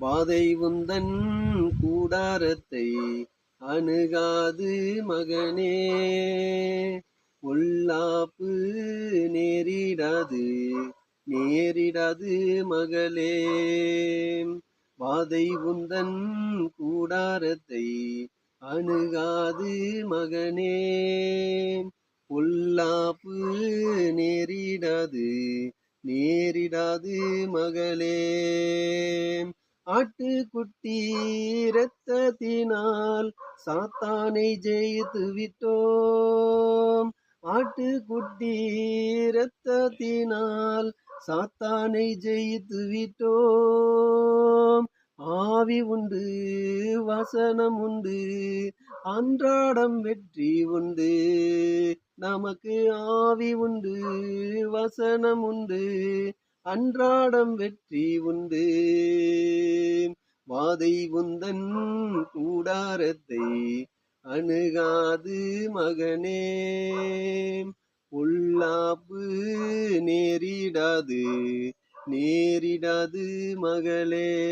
வாதை உந்தன் கூடாரத்தை அணுகாது மகனே. பொல்லாப்பு நேரிடாது நேரிடாது மகளே. வாதை உந்தன் கூடாரத்தை அணுகாது மகனே. பொல்லாப்பு நேரிடாது நேரிடாது மகளே. ஆட்டுக்குட்டி இரத்தத்தினால் சாத்தானை ஜெயித்து விட்டோம். ஆட்டுக்குட்டி இரத்தத்தினால் சாத்தானை ஜெயித்து விட்டோம். ஆவி உண்டு வசனம் உண்டு அன்றாடம் வெற்றி உண்டு. நமக்கு ஆவி உண்டு வசனம் உண்டு அன்றாடம் வெற்றி உண்டு. பாதை உந்தன் கூடாரத்தை அணுகாது மகனே. பொல்லாப்பு நேரிடாது நேரிடாது மகளே.